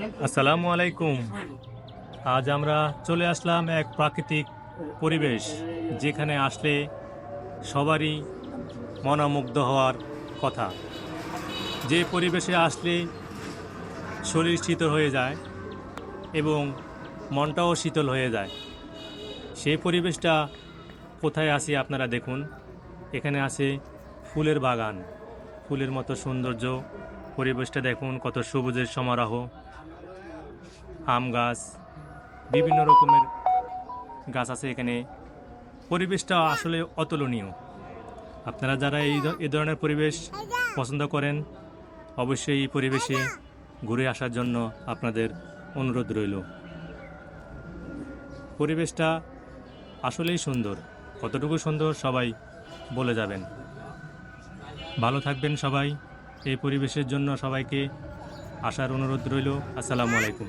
আসসালামু আলাইকুম। আজ আমরা চলে আসলাম এক প্রাকৃতিক পরিবেশ, যেখানে আসলে সবারই মনোমুগ্ধ হওয়ার কথা। যে পরিবেশে আসলে শরীর শীতল হয়ে যায় এবং মনটাও শীতল হয়ে যায়, সেই পরিবেশটা কোথায় আসি আপনারা দেখুন। এখানে আছে ফুলের বাগান, ফুলের মতো সৌন্দর্য পরিবেশটা দেখুন, কত সবুজের সমারোহ, আম গাছ, বিভিন্ন রকমের গাছ আছে এখানে। পরিবেশটা আসলে অতুলনীয়। আপনারা যারা এই এই ধরনের পরিবেশ পছন্দ করেন, অবশ্যই এই পরিবেশে ঘুরে আসার জন্য আপনাদের অনুরোধ রইল। পরিবেশটা আসলেই সুন্দর। কতটুকু সুন্দর সবাই বলে যাবেন। ভালো থাকবেন সবাই। এই পরিবেশের জন্য সবাইকে আসার অনুরোধ রইল। আসসালামু আলাইকুম।